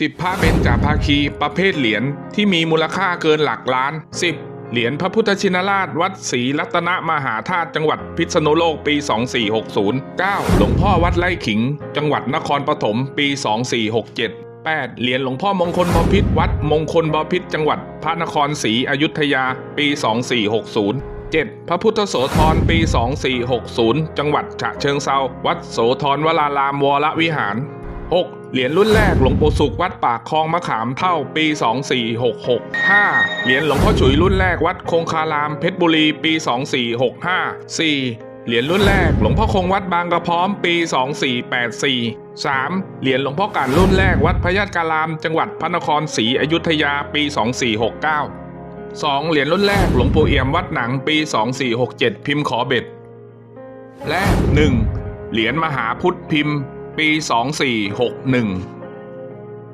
10 พระเบญจภาคีประเภทเหรียญที่มีมูลค่าเกินหลักล้าน 10 เหรียญพระพุทธชินราชวัดศรีรัตนมหาธาตุจังหวัดพิษณุโลกปี 2460 9 หลวงพ่อวัดไร่ขิง จังหวัดนครปฐมปี 2467 8 เหรียญหลวงพ่อมงคลบพิตรวัดมงคลบพิตรจังหวัดพระนครศรีอยุธยาปี 2460 7. พระพุทธโสธรปี 2460 จังหวัดฉะเชิงเซาวัดโสธรวรารามวรวิหาร 6. เหรียญรุ่นแรกหลวงปู่สุขวัดปากคลองมะขามเท่าปี 2466 5. เหรียญหลวงพ่อฉุยรุ่นแรกวัดคงคารามเพชรบุรีปี 2465 4. เหรียญรุ่นแรกหลวงพ่อคงวัดบางกระพร้อมปี 2484 3. เหรียญหลวงพ่อการรุ่นแรกวัดพยัคฆาราม จังหวัดพระนครศรีอยุธยาปี 2469 2. เหรียญรุ่นแรกหลวงปู่เอี่ยมวัดหนังปี 2467 พิมพ์ขอเบ็ด และ 1. เหรียญมหาพุทธพิมพ์ ปี 2461